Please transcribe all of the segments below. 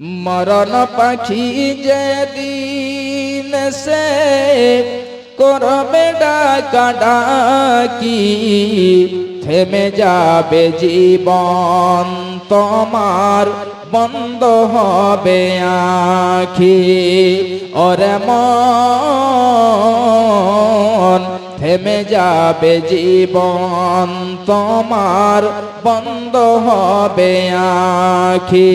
মরণ পাখি যেদিন সে করবে ডাকা ডাকি, থেমে যাবে জীবন তোমার, বন্ধ হবে আখি। ওরে মন, থেমে যাবে জীবন তোমার, বন্ধ হবে আখি।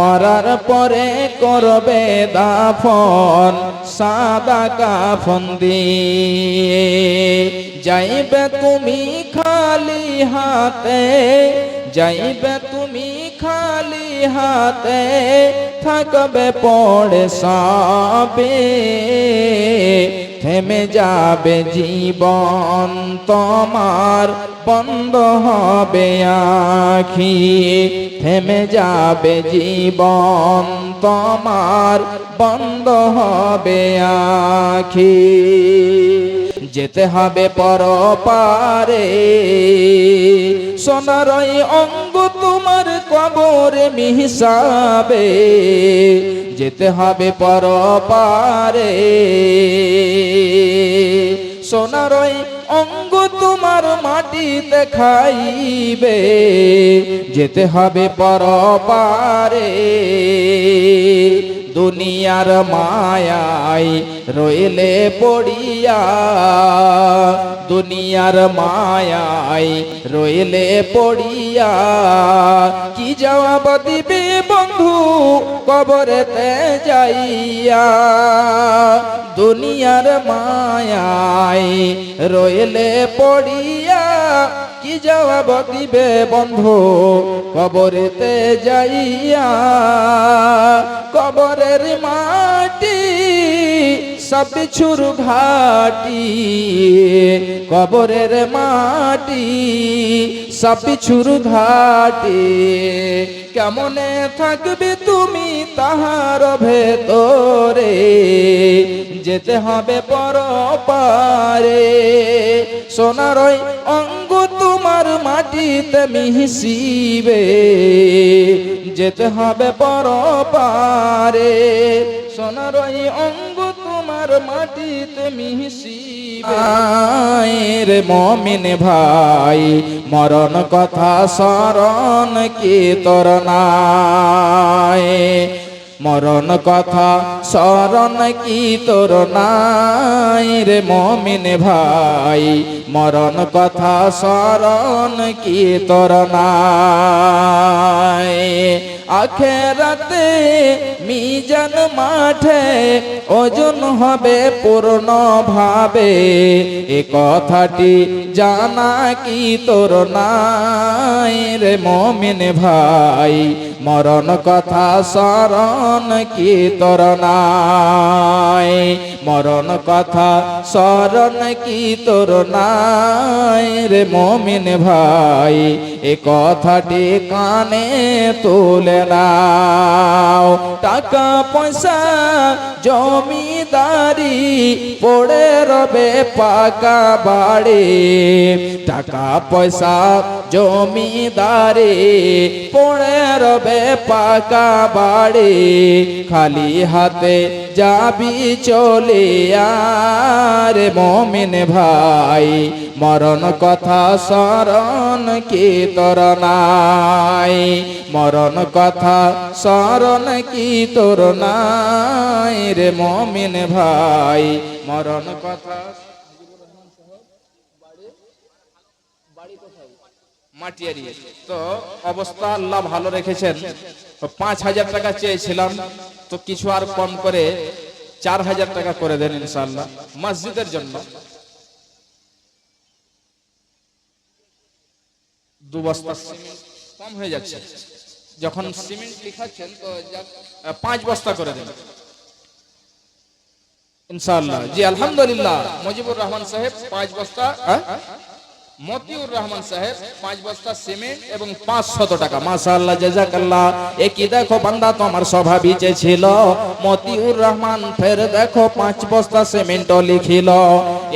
মরার পরে করবে দাফন, সাদা কাফন দিয়ে। যাইবে তুমি খালি হাতে, যাইবে তুমি খালি হাতে, থাকবে পড়ে সবে। থেমে যাবে জীবন তোমার, বন্ধ হবে আখি। থেমে যাবে জীবন তোমার, বন্ধ হবে আখি। যেতে হবে পর পারে সোনারই অঙ্গ তোমার কবরে মিহিসাবে যেতে হবে পর পারে সোনারই অঙ্গ তোমার মাটিতে খাইবে, যেতে হবে পর পারে দুনিয়ার মায়াই রইলে পড়িয়া। দুনিয়ার মায়াই রইলে পড়িয়া। কি জবাব দিবে বন্ধু কবরেতে যাইয়া? দুনিয়ার মায়াই রইলে পড়িয়া। কি জবাব দিবে বন্ধু? কবরেতে যাইয়া কবরের মাটি, সব ছুর ঘাটি, কবরের মাটি, সব ছুর ঘাটি, কেমনে থাকবে তাহার ভেতরে যেতে হবে পর পারে সোনারই অঙ্গ তোমার মাটিতে মিহিসিবে যেতে হবে পর পারে সোনারই অঙ্গ তোমার মাটিতে মিহিসিবে রে মমিন ভাই, মরণ কথা স্মরণ কি তোর নাই? মরণ কথা, স্মরণ কি তোর নাই রে মমিন ভাই? মরণ কথা, স্মরণ কি তোর নাই? আখেরাতে মিজান মাঠে ওজন হবে পূর্ণ ভাবে এ কথাটি জানা কি তোর নাই রে মমিন ভাই? মরণ কথা স্মরণ কি তোর নাই? মরণ কথা স্মরণ কি তোর নাই রে মমিন ভাই? এ কথাটি কানে তুলে নাও। টাকা পয়সা জমিদারি পড়ে রবে পাকা বাড়ি। টাকা পয়সা জমিদারি পড়ে রবে পাকা বাড়ি। খালি হাতে যাবি চলে আর মমিন ভাই। মরণ কথা স্মরণ কি তোর নাই। মরণ কথা স্মরণ কি তোর নাই রে মমিন ভাই? মরণ কথা তো অবস্থা আল্লাহ ভালো রেখেছেন। পাঁচ হাজার টাকা চেয়েছিলাম। তো কিছু আর কম করে চার হাজার টাকা করে দেন ইনশাল্লাহ মসজিদের জন্য। দু বস্তা সিমেন্ট কম হয়ে যাচ্ছে। যখন সিমেন্ট লিখাচ্ছেন তো পাঁচ বস্তা করে দেন। ইনশাআল্লাহ। জি, আলহামদুলিল্লাহ। মুজিবুর রহমান সাহেব, পাঁচ বস্তা? মতিউর রহমান সাহেব পাঁচ বস্তা সিমেন্ট এবং পাঁচশত টাকা। মাশাআল্লাহ, জাজাকাল্লাহ। এ কি দেখো বান্দা, তোমার স্বভাবই যে ছিল। মতিউর রহমান ফের দেখো পাঁচ বস্তা সিমেন্ট লিখিল।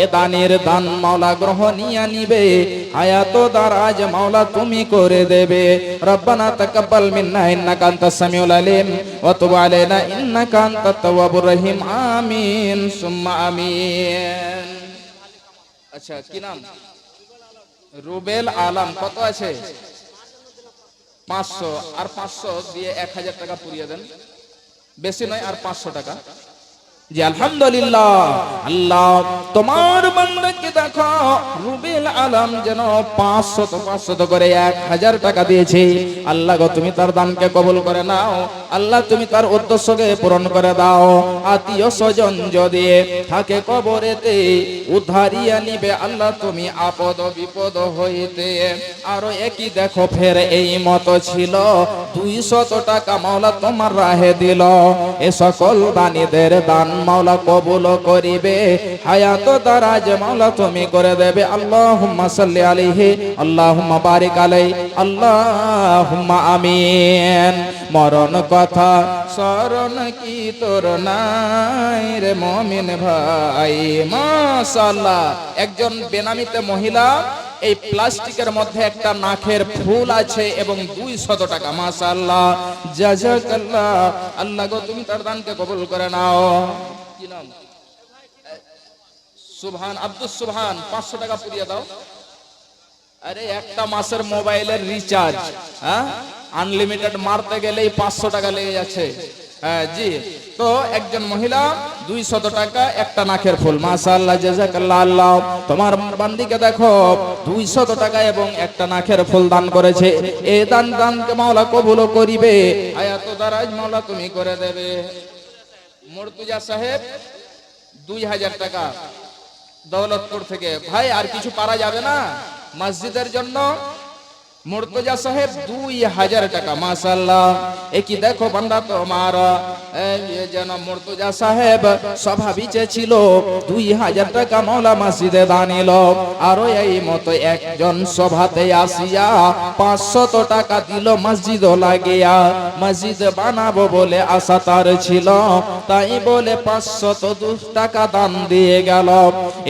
এ দানের দান মাওলা গ্রহণিয়া নিবে হায়াত দারাজ মাওলা তুমি করে দেবে। রব্বানা তাকাব্বাল মিন্না ইন্নাকা আনতাস সামিউল আলিম। ওয়া তুব আলাইনা ইন্নাকা আনতাত তাওয়াবুর রহিম। আমিন, সুম্মা আমিন। আচ্ছা কি নাম? রুবেল আলাম, কত আছে? পাঁচশো। আর পাঁচশো দিয়ে এক হাজার টাকা পুরিয়ে দেন। বেশি নয়, আর পাঁচশো টাকা। জি আলহামদুলিল্লাহ, আল্লাহ তোমার বান্দাকে দেখো, রুবেল আলম যেন পাঁচশত পাঁচশত করে এক হাজার টাকা দিয়েছে। আল্লাহ গো, তুমি তার দানকে কবুল করে নাও। আল্লাহ, তুমি তার উদ্দেশ্যকে পূরণ করে দাও। আত্মীয় স্বজন যদি থাকে কবরেতে উদ্ধারিয়া নিবে, আল্লাহ তুমি আপদ বিপদ হইতে। আরও একই দেখো, ফের এই মত ছিল। দুইশত টাকা মাওলা তোমার রাহে দিল। এ সকল দানিদের দান মাওলা কবুল করিবে। হায়াত দারাজ মাওলা তুমি করে দেবে। আল্লাহুম্মা সাল্লি আলাইহি, আল্লাহুম্মা বারিক আলাই, আল্লাহুম্মা আমিন। মরণ কথা, স্মরণ কি তোর নাই রে মমিন ভাই? মাশাআল্লাহ, একজন বেনামিতে মহিলা এই প্লাস্টিকের মধ্যে একটা নাখের ফুল আছে এবং দুই শত টাকা, মাশাআল্লাহ। জাজাকাল্লাহ আল্লাহ গো, তুমি তার দানকে কবুল করে নাও। কি নাম? সুবহান, আব্দুস সুবহান, পাঁচশো টাকা পুড়িয়ে দাও। আরে, একটা মাসের মোবাইলের রিচার্জ হ্যাঁ? আনলিমিটেড মারতে গেলেই পাঁচশো টাকা লেগে যাচ্ছে। জি। তো একজন মহিলা দুই শত টাকা, একটা নাকের ফুল। মাশাআল্লাহ জাযাকাল্লাহ আল্লাহ। তোমার বান্দিকে দেখো দুই শত টাকা এবং একটা নাকের ফুল দান করেছে। এই দান দানকে মাওলা কবুল করিবে। আয়াত দারাজ মাওলা তুমি করে দেবে। মুর্তুজা সাহেব, দুই হাজার টাকা দৌলতপুর থেকে। ভাই, আর কিছু পারা যাবে না? মসজিদের জন্য মুর্তজা সাহেব দুই হাজার টাকা মাসাল্লাহ একই দেখো বান্দা তোমার? যেন মুর্তজা সাহেব স্বভাবিচে ছিল, দুই হাজার টাকা মৌলা মসজিদে দানিল আরও এই মতো একজন সভাতে আসিয়া পাঁচশত টাকা দিল মসজিদ লাগিয়া। মসজিদ বানাবো বলে আশা তার ছিল, তাই বলে পাঁচশত দু টাকা দান দিয়ে গেল।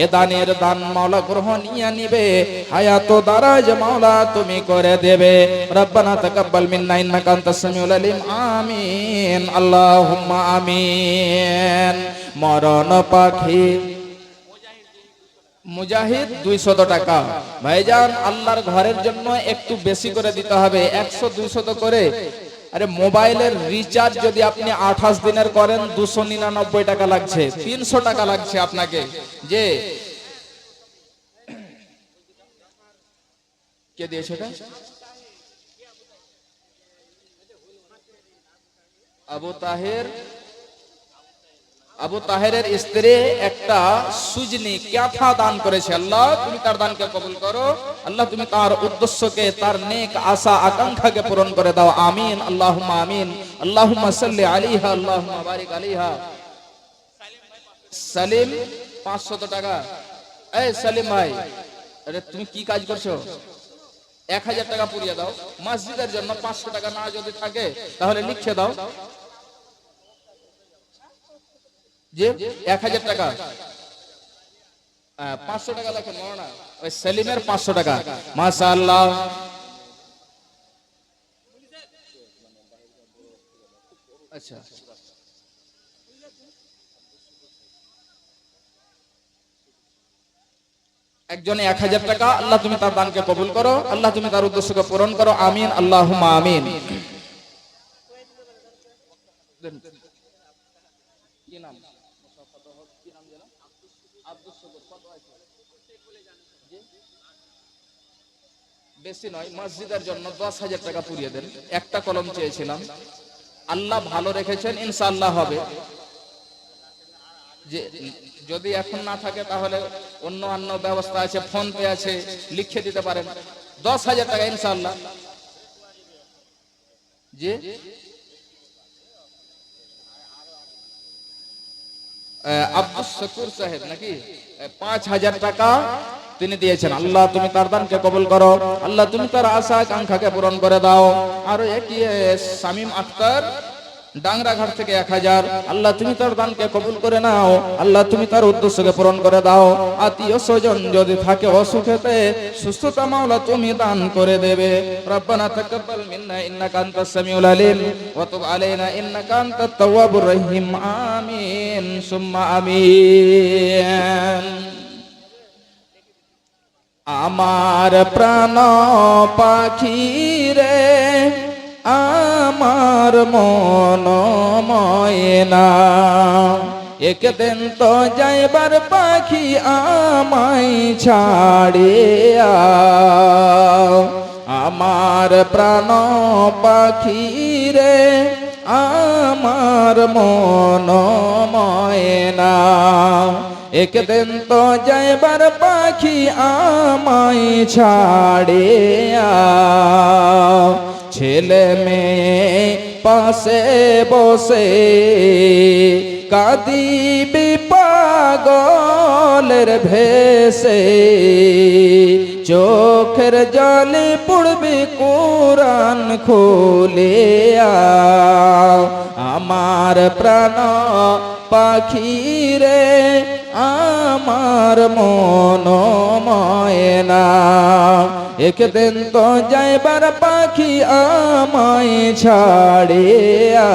এ দানের দান মাওলা গ্রহণিয়া নিবে। হায়াত দারাজ মাওলা তুমি করে দেবে। রব্বানা তাকাব্বাল মিন্না ইন্নাকা আনতাস সামিউল আলিম। আমিন। আল্লাহুম্মা আমিন। মরণ পাখি। মুজাহিদ দুইশত টাকা। ভাইজান, আল্লাহর ঘরের জন্য একটু বেশি করে দিতে হবে। একশো দুইশত করে। আরে, মোবাইলের রিচার্জ যদি আপনি আঠাশ দিনের করেন, দুশো নিরানব্বই টাকা লাগছে। তিনশো টাকা লাগছে আপনাকে। যে কে দিয়েছে এটা আবু তাহের। আবু তাহেরের স্ত্রী একটা সুজনি ক্যাথা দান করেছে। আল্লাহ, তুমি তার দানকে কবুল করো। আল্লাহ, তুমি তার উদ্দেশ্যকে, তার নেক আশা, আকাঙ্ক্ষাকে পূরণ করে দাও। আমিন, আল্লাহুম্মা আমিন। আল্লাহুম্মা সাল্লি আলাইহা, আল্লাহুম্মা বারিক আলাইহা। সালিম 500 টাকা। এই সালিম ভাই, আরে তুমি কি কাজ করছ? এক হাজার টাকা পুড়িয়ে দাও। মসজিদের জন্য পাঁচশো টাকা না যদি থাকে তাহলে লিখে দাও যে এক হাজার টাকা। আহ, পাঁচশো টাকা লেখেন মনে ওই সেলিমের পাঁচশো টাকা। মাশা আল্লাহ আচ্ছা। একজনে এক হাজার টাকা, আল্লাহ তুমি তার দানকে কবুল করো, আল্লাহ তুমি তার উদ্দেশ্যকে পূরণ করো, আমিন আল্লাহ আমিন। বেশি নয়, মসজিদের জন্য দশ হাজার টাকা পুড়িয়ে দেন। একটা কলম চেয়েছিলাম। আল্লাহ ভালো রেখেছেন ইনশাল্লাহ হবে। যে যদি এখন না থাকে তাহলে অন্য অন্য ব্যবস্থা আছে ফোন পে আছে লিখে দিতে পারেন। দশ হাজার টাকা ইনশাআল্লাহ। যে? আহ, আব্দুস শকুর সাহেব নাকি? পাঁচ হাজার টাকা তিনি দিয়েছেন। আল্লাহ তুমি তার দানকে কবুল করো। আল্লাহ তুমি তার আশা আকাঙ্ক্ষাকে পূরণ করে দাও। আর একই শামীম আক্তার ডাংরাঘাট থেকে এক হাজার। আল্লাহ, তুমি তার দানকে কবুল করে নাও। আল্লাহ, তুমি তার উদ্দেশ্যকে পূরণ করে দাও। আত্মীয় স্বজন যদি থাকে অসুখেতে, সুস্থতা মাওলা তুমি দান করে দেবে। রব্বানা তাকাব্বাল মিন্না ইন্নাকা আনতাস সামিউল আলিম। ওয়া তুব আলাইনা ইন্নাকা আনতাত তাওয়াবুর রহিম। আমিন। সুম্মা আমিন। আমার প্রাণ পাখি রে আমার মন ময়না একদিন তো যাইবার পাখি আমায় ছাড়িয়া, আমার প্রাণ পাখি রে, আমার মন ময়না একদিন তো যাইবার পাখি আমায় ছাড়িয়া ছেলে মেয়ে পাশে বসে কাঁদিবি পাগলের ভেসে। চোখের জলে পড়বে কোরআন খুলিয়া। আমার প্রাণ পাখি রে আমার মন ময়না। একদিন তো যাইবার পাখি আমায় ছাড়িয়া।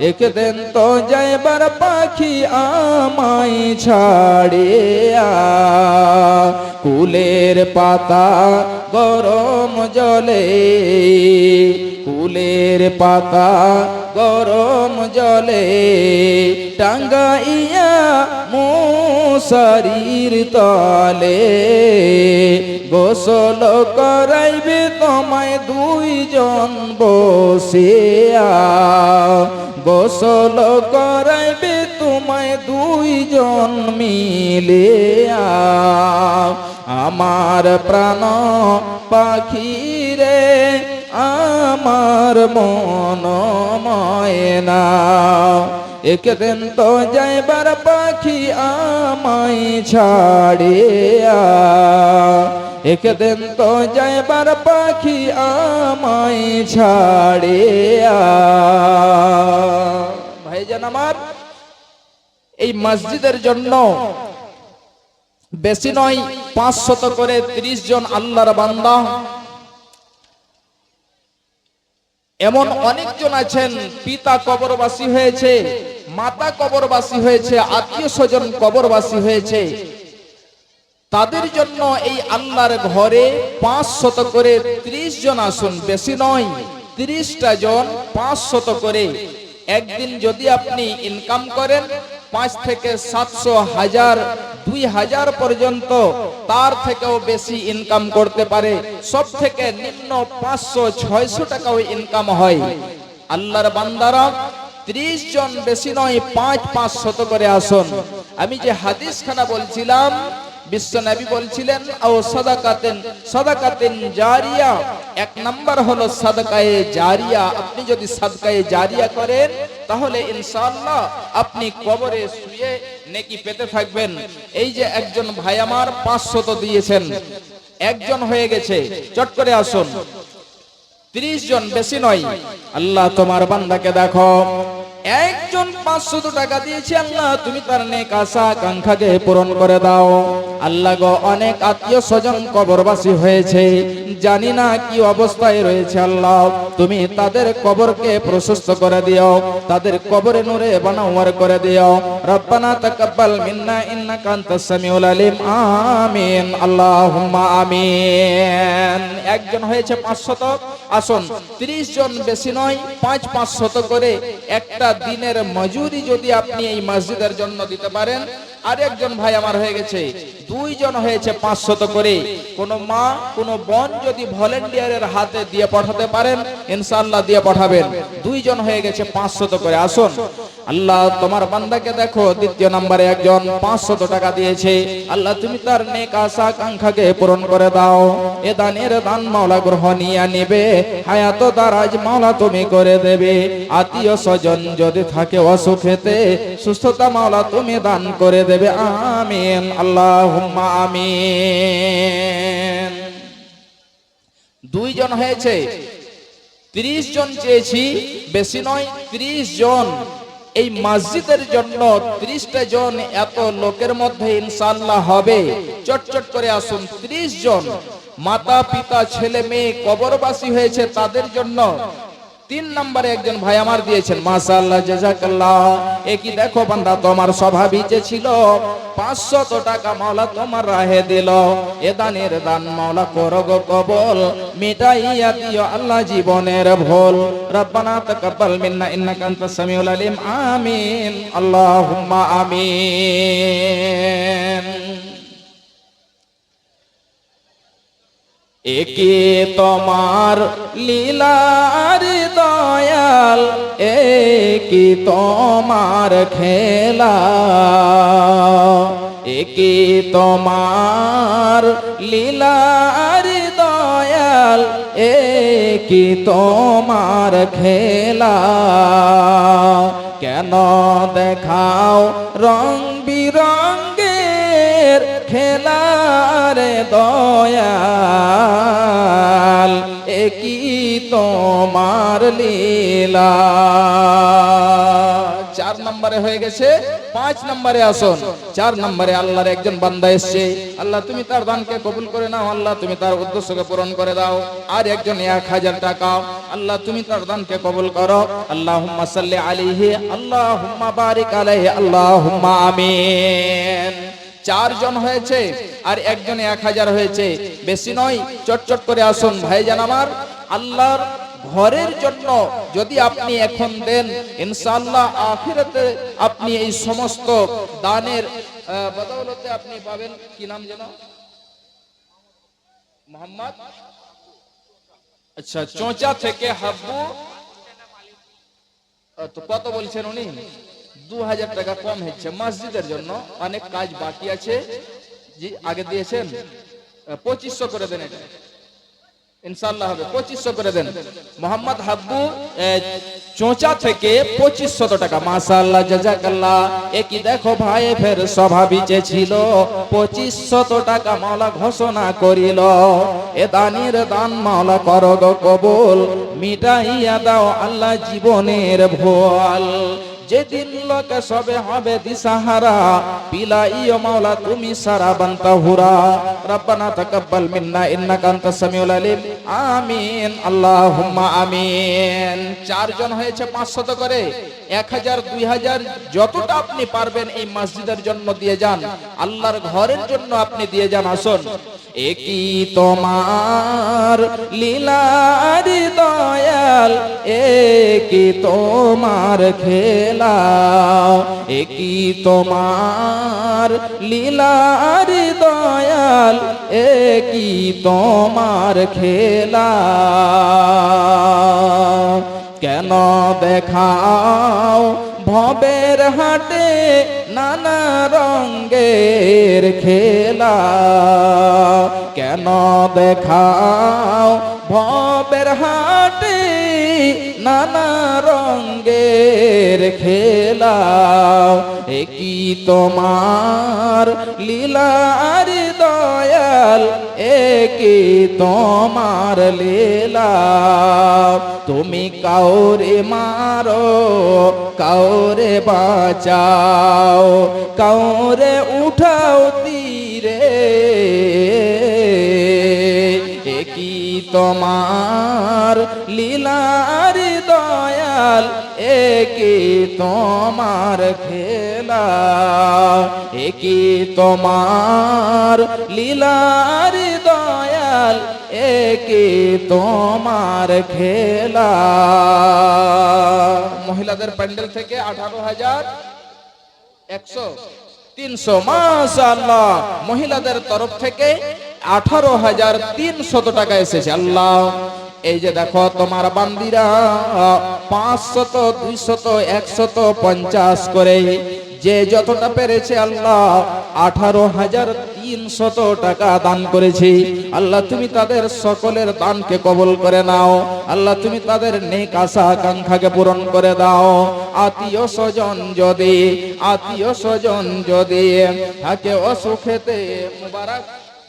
একদিন তো যাইবার পাখি আমায় ছাড়িয়া। কুলের পাতা গরম জলে, কুলের পাতা গরম জলে, টাঙ্গাইয়া মশারির তলে। গোসল করাইবে তোমায় দুইজন বসিয়া। গোসল করাইবে তোমায় দুইজন মিলিয়া। আমার প্রাণ পাখি রে আমার মন ময়না। একদিন তো যাইবার পাখি আমায় ছাড়িয়া। একদিন তো যাইবার পাখি আমায় ছাড়িয়া। ভাইজান আমার, এই মসজিদের জন্য বেশি নয় পাঁচ শত করে ত্রিশ জন আল্লাহর বান্দা। এমন অনেকজন আছেন, পিতা কবরবাসী হয়েছে। মাতা কবরবাসী হয়েছে, আত্মীয় স্বজন কবরবাসী হয়েছে। তাদের জন্য এই আল্লাহর ঘরে পাঁচ শত করে ত্রিশ জন আসুন, বেশি নয়, ত্রিশটা জন পাঁচ শত করে। একদিন যদি আপনি ইনকাম করেন, পাঁচ থেকে সাতশো হাজার, দুই হাজার পর্যন্ত তার থেকেও বেশি ইনকাম করতে পারে। সব থেকে নিম্ন পাঁচশো, ছয়শো টাকাও ইনকাম হয়। আল্লাহর বান্দারা ত্রিশ জন বেশি নয়, পাঁচ পাঁচ শত করে আসুন। আমি যে হাদিস খানা বলছিলাম, বিশ্ব নবী বলছিলেন ও সাদাকাতেন সাদাকাতেন জারিয়া। এক নাম্বার হলো সাদকায়ে জারিয়া। আপনি যদি সাদকায়ে জারিয়া করেন, তাহলে ইনশাআল্লাহ আপনি কবরে শুয়ে নেকি পেতে থাকবেন। এই যে একজন ভাই আমার পাঁচশত দিয়েছেন, একজন হয়ে গেছে, চট করে আসুন। ত্রিশ জন বেশি নয়। আল্লাহ তোমার বান্দাকে দেখো। একজন পাঁচশো টাকা দিয়েছে, আল্লাহ, তুমি তার নেক আশা, আকাঙ্ক্ষাকে পূরণ করে দাও। আল্লাহ গো, অনেক আত্মীয় স্বজন কবরবাসী হয়েছে। জানি না কি অবস্থায় রয়েছে, আল্লাহ, তুমি তাদের কবরকে প্রশস্ত করে দিও, তাদের কবরে নূরে বানাওয়ার করে দিও। রব্বানা তাকাব্বাল মিন্না, ইন্নাকা আনতাস সামিউল আলিম, আমিন, আল্লাহুম্মা আমিন। একজন হয়েছে 500 আসুন 30 জন বেশি নয়, পাঁচ পাঁচ শত করে একটা দিনের মজুরি যদি আপনি এই মসজিদের জন্য দিতে পারেন, আরেকজন ভাই আমার হয়ে গেছে, দুইজন হয়েছে পাঁচশত করে। কোন মা, কোন বোন যদি ভলেন্টিয়ারের হাতে দিয়ে পাঠাতে পারেন ইনশাল্লাহ দিয়ে পাঠাবেন। দুইজন হয়ে গেছে পাঁচশত করে। আসুন আল্লাহ, তোমার বান্দাকে দেখো, দ্বিতীয় নম্বরে একজন পাঁচশত টাকা দিয়েছে। আল্লাহ, তুমি তার নেক আশা আকাঙ্ক্ষাকে পূরণ করে দাও। এ দানের দান মাওলা গ্রহণিয়া নিবে। হায়াত দারাজ মাওলা তুমি করে দেবে। আত্মীয় স্বজন যদি থাকে অসুখেতে, সুস্থতা মাওলা তুমি দান করে দেবে। আমিন আল্লাহ আমিন। দুইজন হয়েছে, ত্রিশ জন চেয়েছি, বেশি নয়, ত্রিশ জন। এই মসজিদের জন্য ত্রিশটা জন এত লোকের মধ্যে ইনশাল্লাহ হবে। চটচট করে আসুন, ত্রিশ জন। মাতা পিতা ছেলে মেয়ে কবরবাসী হয়েছে তাদের জন্য। তিন নম্বরে একজন ভাই আমার দিয়েছেন, মাশাআল্লাহ জাযাকাল্লাহ এ কি দেখো বান্দা, তোমার স্বভাবই যে ছিল, পাঁচশত টাকা মাওলা তোমার রাহে দিল। এ দানের দান মাওলা করো গো কবল, মিটাইয়া দিও আল্লাহ জীবনের ভুল। রব্বানা তাকাব্বাল মিন্না, ইন্নাকা আনতাস সামিউল আলিম, আমিন। আল্লাহুম্মা আমিন। একে তোমার লীলার দয়াল, একে তোমার খেলা। একে তোমার লীলার দয়াল, একে তোমার খেলা। কেন দেখাও রং বিরঙ্গের খেলার দয়াল একই তোমার লীলা? চার নম্বরে হয়ে গেছে, পাঁচ নম্বরে আসুন। চার নম্বরে আল্লাহর একজন বান্দা এসছে। আল্লাহ, তুমি তার দানকে কবুল করে নাও। আল্লাহ, তুমি তার উদ্দেশ্যকে পূরণ করে দাও। আর একজন এক হাজার টাকা। আল্লাহ, তুমি তার দানকে কবুল করো। আল্লাহ সাল্লি আলাইহি আল্লাহ বারিক আলাইহি আল্লাহ আমিন। চারজন হয়েছে আর একজনে এক হাজার হয়েছে। বেশি নয় চটচট করে আসুন, ভাইজান আমার। আল্লাহর ঘরের জন্য যদি আপনি এখন দেন, ইনশাআল্লাহ আখিরাতে আপনি এই সমস্ত দানের বদৌলতে আপনি পাবেন। কি নাম যেন? মোহাম্মদ? আচ্ছা চোঁচা থেকে হাব্বু। তো কত বলছেন উনি? দু হাজার টাকা কম হচ্ছে। মসজিদের জন্য অনেক কাজ বাকি আছে। জি, আগে দিয়েছেন? পঁচিশশো করে দেন এটা। ইনশাল্লাহ হবে, পঁচিশশো করে দেন। মোহাম্মদ হাব্বু চোঁচা থেকে পঁচিশশত টাকা। মাসাল্লাহ জাজাকাল্লাহ। একই দেখো ভাই, ফের স্বভাবই যে ছিল। পঁচিশশত টাকা মাওলা ঘোষণা করিল। এ দানের দান মাওলা কর গো কবুল। মিটাইয়া দাও আল্লাহ জীবনের ভোয়াল। যেদিন লোকে সবে হবে দিশাহারা বিলাইও মাওলা, তুমি সারা বান্তা হুরা। রব্বানা তাকাব্বাল মিন্না, ইন্নাকা আনতাস সামিউল আলিম। আমিন, আল্লাহুম্মা আমিন। চারজন হয়েছে 500 করে। 1000 2000 যতটা আপনি পারবেন এই মসজিদের জন্য দিয়ে যান। আল্লাহর ঘরের জন্য আপনি দিয়ে যান আসুন। একই তোমার লীলার দয়াল? একই তোমার খেলা? একই তোমার লীলার দয়াল? একই তোমার খেলা? কেন দেখাও ভবের হাটে নানা রঙ্গের খেলা কেন দেখাও? ভবের হাটে নানা রঙ্গের খেলা। একই তোমার লীলার দয়াল একই তোমার লীলা। তুমি কাউরে মারো, কাউরে বাঁচাও, কাউরে উঠাও তীরে। একই তোমার লীলার দয়াল, একে তোমার খেলা। একে তোমার লীলার দয়াল একই তোমার খেলা। মহিলাদের প্যান্ডেল থেকে আঠারো হাজার একশো, তিনশো, মাশাআল্লাহ। মহিলাদের তরফ থেকে আঠারো হাজার তিনশত টাকা এসেছে। আল্লাহ, এই যে দেখো তোমার বান্দিরা, পাঁচশত, দুইশত, একশত, পঞ্চাশ করে। যে যতটা পেরেছে আল্লাহ, আঠারো হাজার তিনশত টাকা দান করেছি। আল্লাহ, তুমি তাদের সকলের দানকে কবল করে নাও। আল্লাহ, তুমি তাদের নেক আশা আকাঙ্ক্ষাকে পূরণ করে দাও। আত্মীয় স্বজন যদি, আত্মীয় স্বজন যদি থাকে অসুখেতে, মুবারক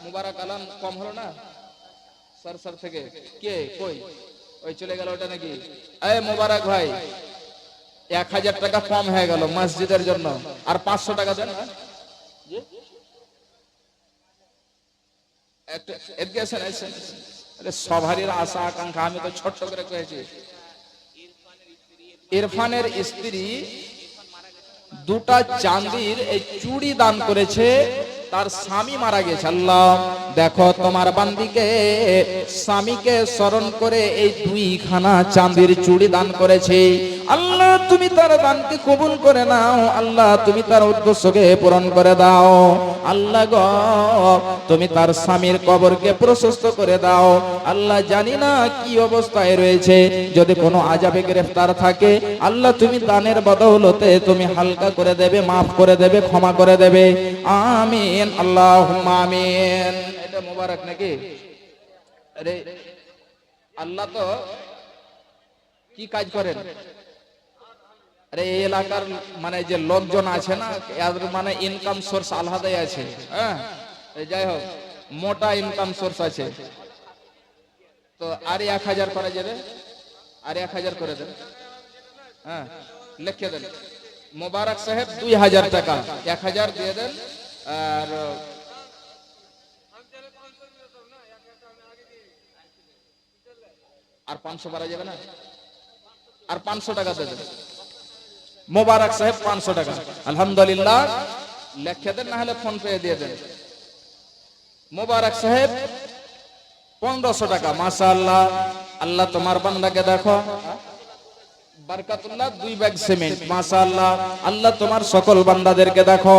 মুবারক আলাম, কম হলো না? স্যার স্যার থেকে, কে, কই? ওই চলে গেল ওটা নাকি? এই মুবারক ভাই, এক হাজার টাকা কম হয়ে গেল মসজিদের জন্য। আর পাঁচশো টাকা দেন হ্যাঁ? সবারই আশা, আকাঙ্ক্ষা, আমি তো ছোট্ট করে কয়েছি। ইরফানের স্ত্রী দুটা চাঁদির এই চুড়ি দান করেছে। তার স্বামী মারা গেছে, আল্লাহ। দেখো, তোমার বান্দিকে, স্বামীকে স্মরণ করে এই দুইখানা চাঁদির চুড়ি দান করেছে। আল্লাহ, তুমি তার দানকে কবুল করে নাও। আল্লাহ, তুমি তার উদ্দেশ্যকে পূরণ করে দাও। আল্লাহ গ, তুমি তার স্বামীর কবরকে প্রশস্ত করে দাও। আল্লাহ, জানি না কি অবস্থায় রয়েছে। যদি কোনো আজাবে গ্রেফতার থাকে, আল্লাহ, তুমি দানের বদৌলতে তুমি হালকা করে দেবে, মাফ করে দেবে, ক্ষমা করে দেবে। আমিন আল্লাহ আমিন। এটা মোবারক নাকি? আরে, আল্লাহ তো কি কাজ করেন? আরে, এই এলাকার মানে যে লোকজন আছে না এদের মানে ইনকাম সোর্স আলাদাই আছে। হ্যাঁ? যাই হোক, মোটা ইনকাম সোর্স আছে। তো আর এক হাজার করা যাবে আর এক হাজার করে দেন। হ্যাঁ লিখে দেন। মোবারক সাহেব দুই হাজার টাকা, এক হাজার দিয়ে দেন আর আর পাঁচশো করা যাবে না? আর পাঁচশো টাকা দিয়ে দেন মোবারক সাহেব, পাঁচশো টাকা। আলহামদুলিল্লাহ। লেখে দেন, না হলে ফোন পে দিয়ে দেন। মোবারক সাহেব, পনেরোশো টাকা। মাসা আল্লাহ আল্লাহ তোমার বান্দাকে দেখো। বারকাতুল্লাহ, দুই ব্যাগ সিমেন্ট। মাসা আল্লাহ তোমার সকল বান্দাদেরকে দেখো,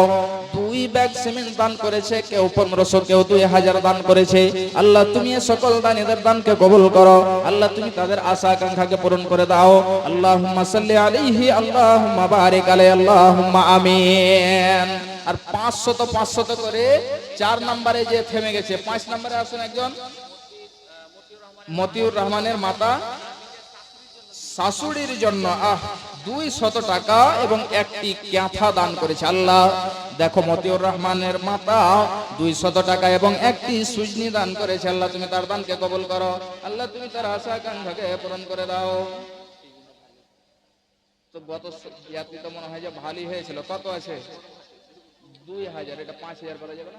দুই ব্যাগ সিমেন্ট দান করেছে, কেউ পনেরোশো কেউ দুই হাজার দান করেছে। আল্লাহ তুমি সকল দানীদের দানকে কবুল করো। আল্লাহ তুমি তাদের আশা আকাঙ্ক্ষাকে পূরণ করে দাও। আল্লাহ সাল্লি আলাইহি আল্লাহ বারিক আলাই আল্লাহ আমিন। আর পাঁচশত পাঁচশত করে চার নম্বরে যে থেমে গেছে, পাঁচ নম্বরে আসুন একজন। মতিউর রহমানের মাতা। শাশুড়ির জন্য, আহ, দুই শত টাকা এবং একটি ক্যাথা দান করেছে আল্লাহ। দেখো মতিউর রহমানের মাতা দুই শত টাকা এবং একটি সুজনি দান করেছে। আল্লাহ, তুমি তার দানকে কবল করো। আল্লাহ, তুমি তার আশা আকাঙ্ক্ষাকে পূরণ করে দাও। তো গত তো মনে হয় যে ভালোই হয়েছিল। কত আছে? দুই হাজার, এটা পাঁচ হাজার করা যাবে না?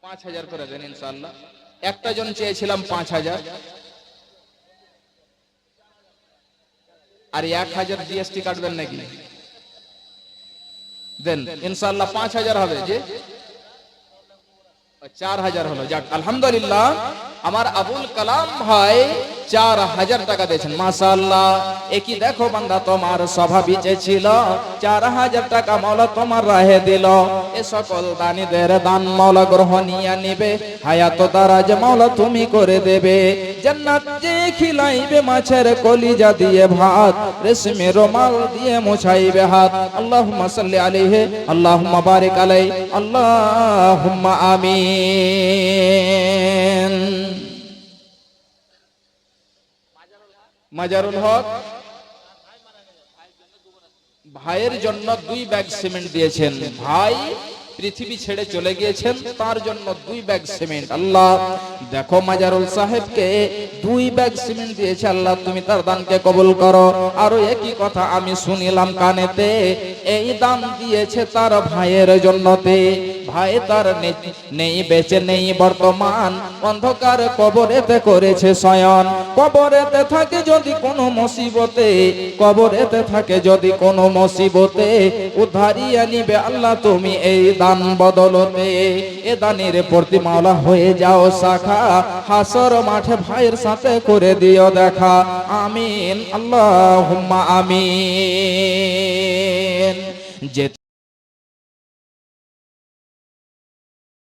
পাঁচ হাজার করে দেন ইনশাল্লাহ একটা জন চেয়েছিলাম পাঁচ হাজার। আর এক হাজার জিএসটি কাটবেন নাকি? দেন ইনশাল্লাহ পাঁচ হাজার হবে, যে চার হাজার হলো। যাক, আলহামদুলিল্লাহ, আমার আবুল কালাম ভাই চার হাজার টাকা দিয়েছেন। মাসাল্লাহ একই দেখো বান্দা, তোমার সভা বিচে ছিল। চার হাজার টাকা মল তোমার রাহে দিল। এ সকল দানিদের দান মৌলা গ্রহণিয়া নিবে। হায়াত দারাজ মৌলা তুমি করে দেবে। জান্নাত যে খিলাইবে মাছের কলিজা দিয়ে ভাত, রেশমে রোমাল দিয়ে মুছাইবে হাত। আল্লাহুম্মা সাল্লি আলাইহি, আল্লাহুম্মা বারিক আলাই আল্লাহুম্মা আমিন। মাজারুল হক। ভাইয়ের জন্য দুই ব্যাগ সিমেন্ট দিয়েছেন। ভাই পৃথিবী ছেড়ে চলে গিয়েছেন, তার জন্য দুই ব্যাগ সিমেন্ট। আল্লাহ, দেখো মাজারুল সাহেবকে দুই ব্যাগ সিমেন্ট দিয়েছে। আল্লাহ, তুমি তার দানকে কবুল করো। আরও একই কথা আমি শুনিলাম কানেতে, এই দান দিয়েছে তার ভাইয়ের জন্যতে। ভাই তার নেই, বেঁচে নেই বর্তমান। অন্ধকার কবরেতে করেছে শয়ন। কবরেতে থাকে যদি কোনো মুসিবতে, কবরেতে থাকে যদি কোনো মুসিবতে উদ্ধারিয়া নিবে আল্লাহ তুমি এই দান বদলতে। এ দানের প্রতি মাওলা হয়ে যাও শাখা, হাসর মাঠে ভাইয়ের সাথে করে দিও দেখা। আমিন আল্লাহ আমিন। যে